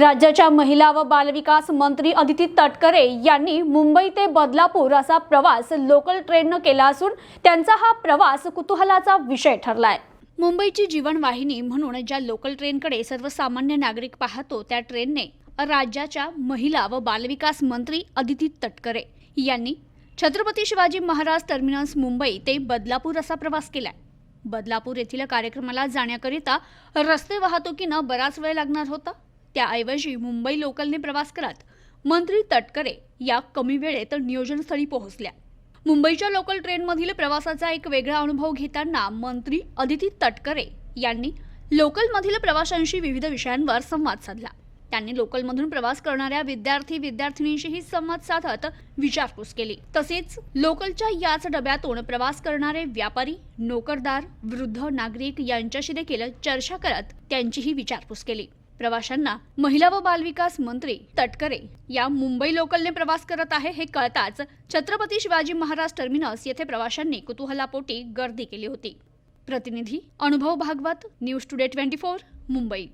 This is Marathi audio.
राज्याच्या महिला व बालविकास मंत्री अदिती तटकरे यांनी मुंबई ते बदलापूर असा प्रवास लोकल ट्रेननं केला असून त्यांचा हा प्रवास कुतूहलाचा विषय ठरलाय. मुंबईची जीवनवाहिनी म्हणून ज्या लोकल ट्रेनकडे सर्वसामान्य नागरिक पाहतो त्या ट्रेनने राज्याच्या महिला व बालविकास मंत्री अदिती तटकरे यांनी छत्रपती शिवाजी महाराज टर्मिनस मुंबई ते बदलापूर असा प्रवास केलाय. बदलापूर येथील कार्यक्रमाला जाण्याकरिता रस्ते वाहतुकीनं बराच वेळ लागणार होता. त्याऐवजी मुंबई लोकलने प्रवास करत. मंत्री तटकरे या कमी वेळेत नियोजनस्थळी पोहोचल्या. मुंबईच्या लोकल ट्रेनमधील प्रवासाचा एक वेगळा अनुभव घेताना मंत्री अदिती तटकरे यांनी लोकलमधील प्रवाशांशी विविध विषयांवर संवाद साधला. त्यांनी लोकलमधून प्रवास करणाऱ्या विद्यार्थी विद्यार्थिनींशीही संवाद साधत विचारपूस केली. तसेच लोकलच्या याच डब्यातून प्रवास करणारे व्यापारी नोकरदार वृद्ध नागरिक यांच्याशी देखील चर्चा करत त्यांचीही विचारपूस केली. प्रवाशांना महिला व बालविकास मंत्री तटकरे. या मुंबई लोकलने प्रवास करत आहे हे कळताच छत्रपती शिवाजी महाराज टर्मिनस येथे प्रवाशांनी कुतूहलापोटी गर्दी केली होती. प्रतिनिधी Anubhav Bhagwat news today twenty four Mumbai.